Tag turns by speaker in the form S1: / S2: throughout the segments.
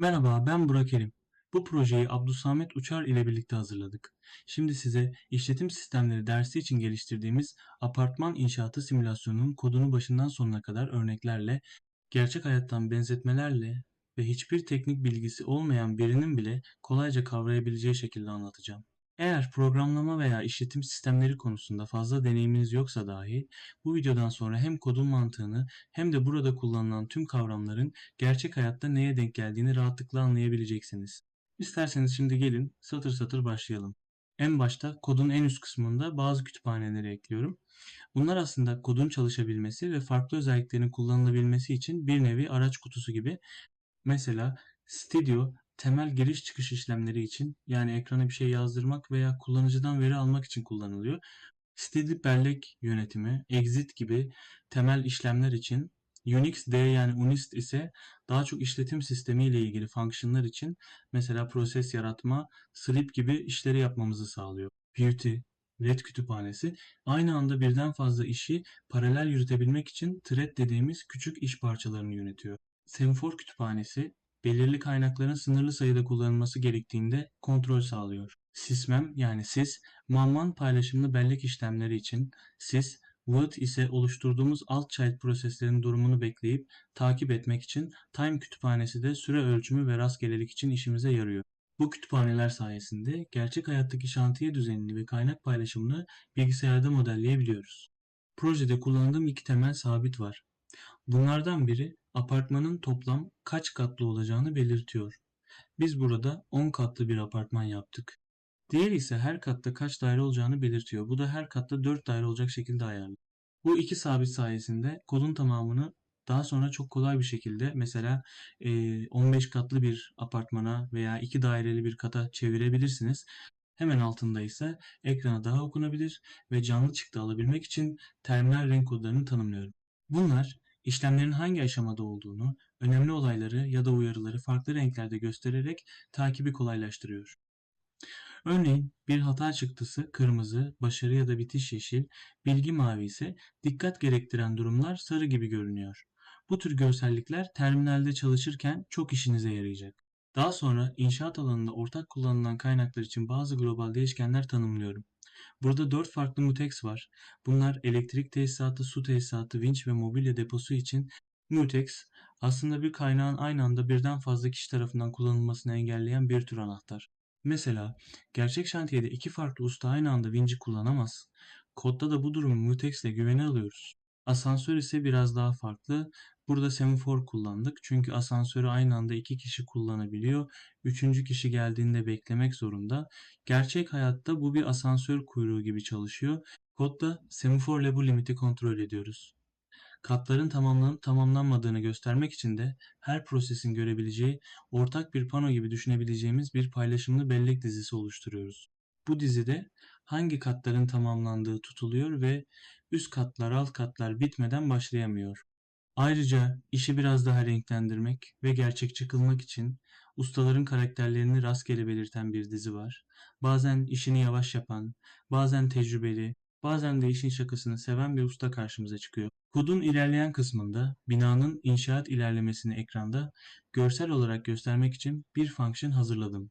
S1: Merhaba, ben Burak Erim. Bu projeyi Abdülsamet Uçar ile birlikte hazırladık. Şimdi size işletim sistemleri dersi için geliştirdiğimiz apartman inşaatı simülasyonunun kodunu başından sonuna kadar örneklerle, gerçek hayattan benzetmelerle ve hiçbir teknik bilgisi olmayan birinin bile kolayca kavrayabileceği şekilde anlatacağım. Eğer programlama veya işletim sistemleri konusunda fazla deneyiminiz yoksa dahi bu videodan sonra hem kodun mantığını hem de burada kullanılan tüm kavramların gerçek hayatta neye denk geldiğini rahatlıkla anlayabileceksiniz. İsterseniz şimdi gelin satır satır başlayalım. En başta kodun en üst kısmında bazı kütüphaneleri ekliyorum. Bunlar aslında kodun çalışabilmesi ve farklı özelliklerin kullanılabilmesi için bir nevi araç kutusu gibi. Mesela Studio temel giriş çıkış işlemleri için yani ekrana bir şey yazdırmak veya kullanıcıdan veri almak için kullanılıyor. Steady bellek yönetimi, exit gibi temel işlemler için Unix D yani Unist ise daha çok işletim sistemi ile ilgili fonksiyonlar için mesela proses yaratma, sleep gibi işleri yapmamızı sağlıyor. Beauty, Red kütüphanesi aynı anda birden fazla işi paralel yürütebilmek için thread dediğimiz küçük iş parçalarını yönetiyor. Semafor kütüphanesi belirli kaynakların sınırlı sayıda kullanılması gerektiğinde kontrol sağlıyor. Sysmem yani sys, man-man paylaşımlı bellek işlemleri için, sys, Word ise oluşturduğumuz alt child proseslerin durumunu bekleyip takip etmek için, time kütüphanesi de süre ölçümü ve rastgelelik için işimize yarıyor. Bu kütüphaneler sayesinde gerçek hayattaki şantiye düzenini ve kaynak paylaşımını bilgisayarda modelleyebiliyoruz. Projede kullandığım iki temel sabit var. Bunlardan biri apartmanın toplam kaç katlı olacağını belirtiyor. Biz burada 10 katlı bir apartman yaptık. Diğeri ise her katta kaç daire olacağını belirtiyor. Bu da her katta 4 daire olacak şekilde ayarlı. Bu iki sabit sayesinde kodun tamamını daha sonra çok kolay bir şekilde mesela 15 katlı bir apartmana veya 2 daireli bir kata çevirebilirsiniz. Hemen altında ise ekrana daha okunabilir ve canlı çıktı alabilmek için terminal renk kodlarını tanımlıyorum. Bunlar işlemlerin hangi aşamada olduğunu, önemli olayları ya da uyarıları farklı renklerde göstererek takibi kolaylaştırıyor. Örneğin bir hata çıktısı kırmızı, başarı ya da bitiş yeşil, bilgi mavi ise dikkat gerektiren durumlar sarı gibi görünüyor. Bu tür görsellikler terminalde çalışırken çok işinize yarayacak. Daha sonra inşaat alanında ortak kullanılan kaynaklar için bazı global değişkenler tanımlıyorum. Burada dört farklı mutex var. Bunlar elektrik tesisatı, su tesisatı, vinç ve mobilya deposu için mutex aslında bir kaynağın aynı anda birden fazla kişi tarafından kullanılmasını engelleyen bir tür anahtar. Mesela gerçek şantiyede iki farklı usta aynı anda vinci kullanamaz. Kodda da bu durumu mutex ile güvene alıyoruz. Asansör ise biraz daha farklı. Burada semafor kullandık. Çünkü asansörü aynı anda iki kişi kullanabiliyor. Üçüncü kişi geldiğinde beklemek zorunda. Gerçek hayatta bu bir asansör kuyruğu gibi çalışıyor. Kodda semaforla bu limiti kontrol ediyoruz. Katların tamamlanıp tamamlanmadığını göstermek için de her prosesin görebileceği ortak bir pano gibi düşünebileceğimiz bir paylaşımlı bellek dizisi oluşturuyoruz. Bu dizide hangi katların tamamlandığı tutuluyor ve üst katlar alt katlar bitmeden başlayamıyor. Ayrıca işi biraz daha renklendirmek ve gerçekçi kılmak için ustaların karakterlerini rastgele belirten bir dizi var. Bazen işini yavaş yapan, bazen tecrübeli, bazen de işin şakasını seven bir usta karşımıza çıkıyor. Kodun ilerleyen kısmında binanın inşaat ilerlemesini ekranda görsel olarak göstermek için bir fonksiyon hazırladım.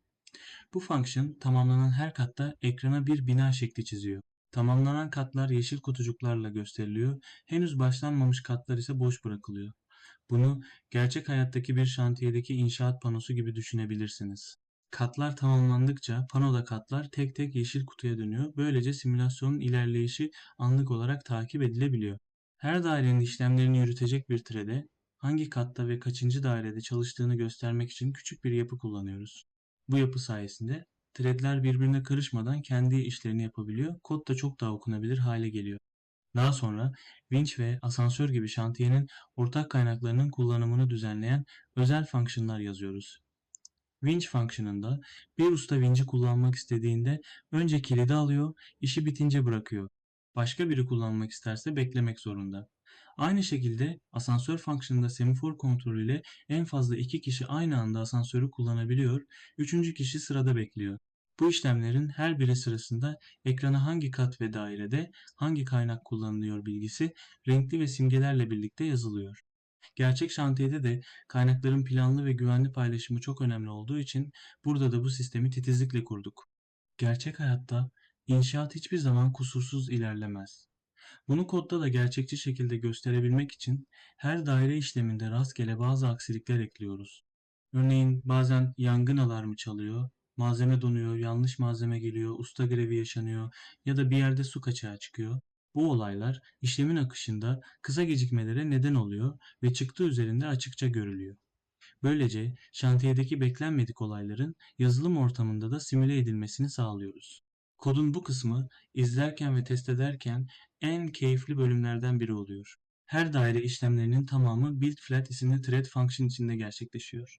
S1: Bu fonksiyon tamamlanan her katta ekrana bir bina şekli çiziyor. Tamamlanan katlar yeşil kutucuklarla gösteriliyor. Henüz başlanmamış katlar ise boş bırakılıyor. Bunu gerçek hayattaki bir şantiyedeki inşaat panosu gibi düşünebilirsiniz. Katlar tamamlandıkça panoda katlar tek tek yeşil kutuya dönüyor. Böylece simülasyonun ilerleyişi anlık olarak takip edilebiliyor. Her dairenin işlemlerini yürütecek bir thread'e hangi katta ve kaçıncı dairede çalıştığını göstermek için küçük bir yapı kullanıyoruz. Bu yapı sayesinde threadler birbirine karışmadan kendi işlerini yapabiliyor. Kod da çok daha okunabilir hale geliyor. Daha sonra vinç ve asansör gibi şantiyenin ortak kaynaklarının kullanımını düzenleyen özel fonksiyonlar yazıyoruz. Winch fonksiyonunda bir usta vinci kullanmak istediğinde önce kilidi alıyor, işi bitince bırakıyor. Başka biri kullanmak isterse beklemek zorunda. Aynı şekilde asansör fonksiyonunda semafor kontrolüyle en fazla iki kişi aynı anda asansörü kullanabiliyor, üçüncü kişi sırada bekliyor. Bu işlemlerin her biri sırasında ekrana hangi kat ve dairede hangi kaynak kullanılıyor bilgisi renkli ve simgelerle birlikte yazılıyor. Gerçek şantiyede de kaynakların planlı ve güvenli paylaşımı çok önemli olduğu için burada da bu sistemi titizlikle kurduk. Gerçek hayatta inşaat hiçbir zaman kusursuz ilerlemez. Bunu kodda da gerçekçi şekilde gösterebilmek için her daire işleminde rastgele bazı aksilikler ekliyoruz. Örneğin bazen yangın alarmı çalıyor, malzeme donuyor, yanlış malzeme geliyor, usta grevi yaşanıyor ya da bir yerde su kaçağı çıkıyor. Bu olaylar işlemin akışında kısa gecikmelere neden oluyor ve çıktı üzerinde açıkça görülüyor. Böylece şantiyedeki beklenmedik olayların yazılım ortamında da simüle edilmesini sağlıyoruz. Kodun bu kısmı izlerken ve test ederken en keyifli bölümlerden biri oluyor. Her daire işlemlerinin tamamı build-flat isimli thread function içinde gerçekleşiyor.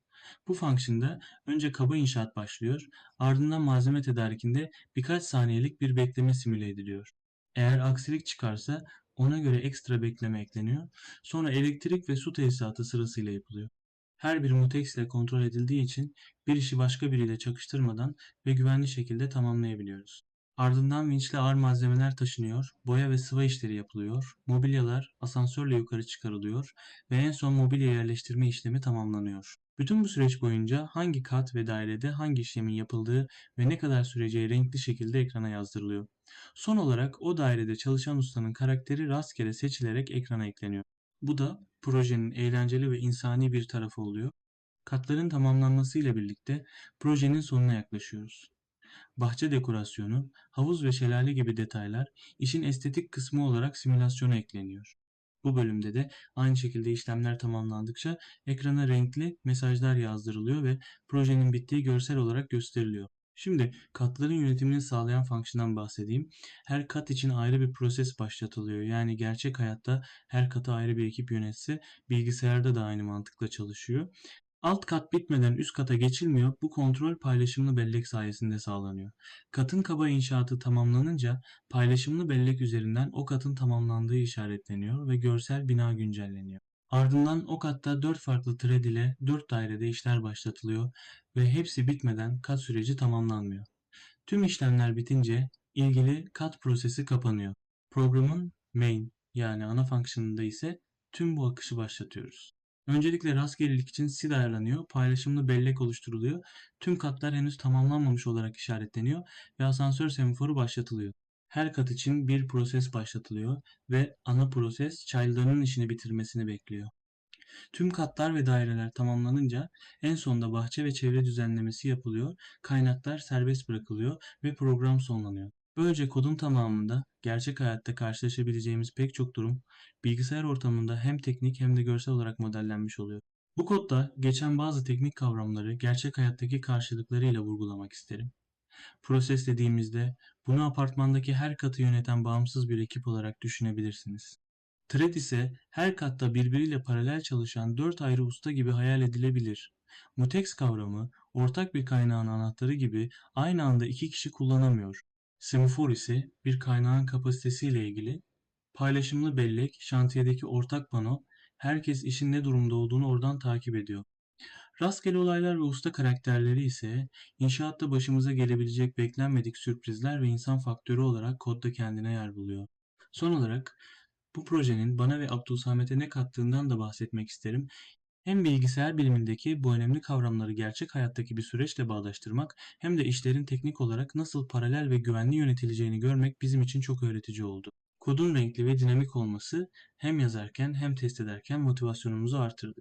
S1: Bu function'da önce kaba inşaat başlıyor, ardından malzeme tedarikinde birkaç saniyelik bir bekleme simüle ediliyor. Eğer aksilik çıkarsa ona göre ekstra bekleme ekleniyor. Sonra elektrik ve su tesisatı sırasıyla yapılıyor. Her biri mutex ile kontrol edildiği için bir işi başka biriyle çakıştırmadan ve güvenli şekilde tamamlayabiliyoruz. Ardından vinçle ağır malzemeler taşınıyor, boya ve sıva işleri yapılıyor, mobilyalar asansörle yukarı çıkarılıyor ve en son mobilya yerleştirme işlemi tamamlanıyor. Bütün bu süreç boyunca hangi kat ve dairede hangi işlemin yapıldığı ve ne kadar süreceği renkli şekilde ekrana yazdırılıyor. Son olarak o dairede çalışan ustanın karakteri rastgele seçilerek ekrana ekleniyor. Bu da projenin eğlenceli ve insani bir tarafı oluyor. Katların tamamlanmasıyla birlikte projenin sonuna yaklaşıyoruz. Bahçe dekorasyonu, havuz ve şelale gibi detaylar işin estetik kısmı olarak simülasyona ekleniyor. Bu bölümde de aynı şekilde işlemler tamamlandıkça ekrana renkli mesajlar yazdırılıyor ve projenin bittiği görsel olarak gösteriliyor. Şimdi katların yönetimini sağlayan fonksiyondan bahsedeyim. Her kat için ayrı bir proses başlatılıyor. Yani gerçek hayatta her katı ayrı bir ekip yönetse bilgisayarda da aynı mantıkla çalışıyor. Alt kat bitmeden üst kata geçilmiyor. Bu kontrol paylaşımlı bellek sayesinde sağlanıyor. Katın kaba inşaatı tamamlanınca paylaşımlı bellek üzerinden o katın tamamlandığı işaretleniyor ve görsel bina güncelleniyor. Ardından o katta 4 farklı thread ile 4 dairede işler başlatılıyor ve hepsi bitmeden kat süreci tamamlanmıyor. Tüm işlemler bitince ilgili kat prosesi kapanıyor. Programın main yani ana fonksiyonunda ise tüm bu akışı başlatıyoruz. Öncelikle rastgelelik için sid ayarlanıyor, paylaşımlı bellek oluşturuluyor, tüm katlar henüz tamamlanmamış olarak işaretleniyor ve asansör semaforu başlatılıyor. Her kat için bir proses başlatılıyor ve ana proses child'ların işini bitirmesini bekliyor. Tüm katlar ve daireler tamamlanınca en sonunda bahçe ve çevre düzenlemesi yapılıyor, kaynaklar serbest bırakılıyor ve program sonlanıyor. Böylece kodun tamamında gerçek hayatta karşılaşabileceğimiz pek çok durum bilgisayar ortamında hem teknik hem de görsel olarak modellenmiş oluyor. Bu kodda geçen bazı teknik kavramları gerçek hayattaki karşılıklarıyla vurgulamak isterim. Proses dediğimizde bunu apartmandaki her katı yöneten bağımsız bir ekip olarak düşünebilirsiniz. Thread ise her katta birbiriyle paralel çalışan dört ayrı usta gibi hayal edilebilir. Mutex kavramı ortak bir kaynağın anahtarı gibi aynı anda iki kişi kullanamıyor. Semafor ise bir kaynağın kapasitesiyle ilgili. Paylaşımlı bellek, şantiyedeki ortak pano, herkes işin ne durumda olduğunu oradan takip ediyor. Rastgele olaylar ve usta karakterleri ise inşaatta başımıza gelebilecek beklenmedik sürprizler ve insan faktörü olarak kodda kendine yer buluyor. Son olarak bu projenin bana ve Abdülsamet'e ne kattığından da bahsetmek isterim. Hem bilgisayar bilimindeki bu önemli kavramları gerçek hayattaki bir süreçle bağdaştırmak hem de işlerin teknik olarak nasıl paralel ve güvenli yönetileceğini görmek bizim için çok öğretici oldu. Kodun renkli ve dinamik olması hem yazarken hem test ederken motivasyonumuzu artırdı.